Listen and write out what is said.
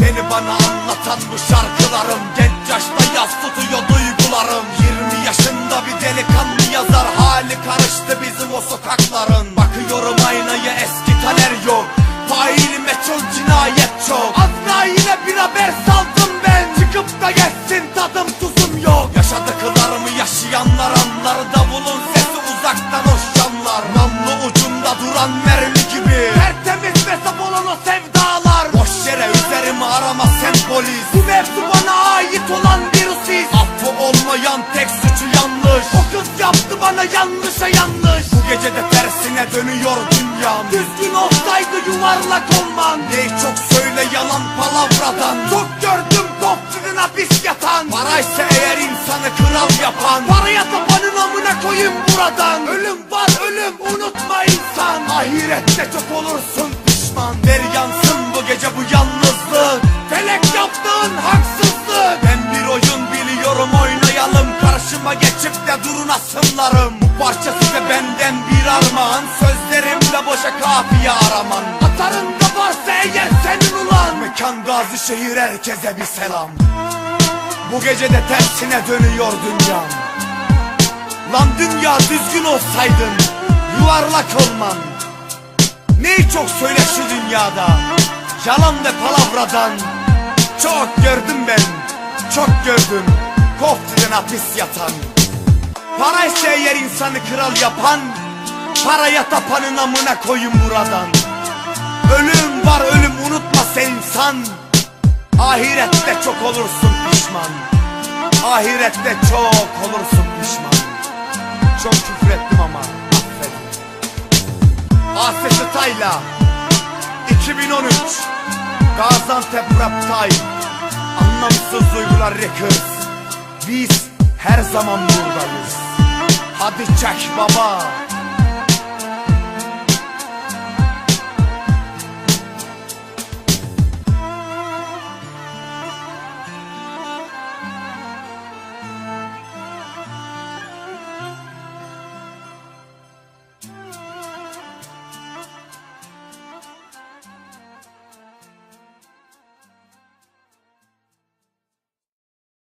Beni bana anlatan bu şarkılarım Genç yaşta yaz tutuyor duygularım. 20 yaşında bir delikanlı yazar Hali karıştı bizim o sokakların Bir haber saldım ben. Çıkıp da geçsin tadım tuzum yok. Yaşadıklarımı yaşayanlar anlar. Davulun sesi uzaktan hoşlanlar Namlu ucunda duran mermi gibi. Tertemiz ve saf olan o sevdalar. Boş yere üzerimi arama sen polis. Bu mevzu bana ait olan bir husis Affı olmayan tek suçu yanlış. O kız yaptı bana yanlışa yanlış. Bu gece de tersine dönüyor dünyam. Düzgün olsaydı yuvarlak olman Ney çok söyle yalan palavradan. Çok gördüm kopçunun hapis yatan. Paraysa eğer insanı kral yapan. Paraya tapanın amına koyun buradan. Ölüm var ölüm. Unutma insan. Ahirette çok olursun pişman. Ver yansın bu gece bu yalnızlık. Felek yaptığın haksızlık. Ben bir oyun biliyorum oynayalım. Karşıma geçip de durun asımlarım. Bu parça size benden bir armağan. Sözlerimle boşa kafiye araman. Atarında varsa eğer senin ulan. Mekan gazi şehir herkese bir selam. Bu gece de tersine dönüyor dünyam. Lan dünya düzgün olsaydın Yuvarlak olman. Neyi çok söyle şu dünyada Yalan ve palavradan. Çok gördüm ben Çok gördüm Koftiden hapis yatan. Paraysa eğer insanı kral yapan Paraya tapanın amına koyun buradan Ölüm var ölüm unutma sen insan Ahirette çok olursun pişman. Ahirette çok olursun pişman. Çok küfür ettim ama affedin Asya Tayla 2013 Gaziantep Rap Time. Anlamsız duygular Records. Biz her zaman buradayız. Hadi çek baba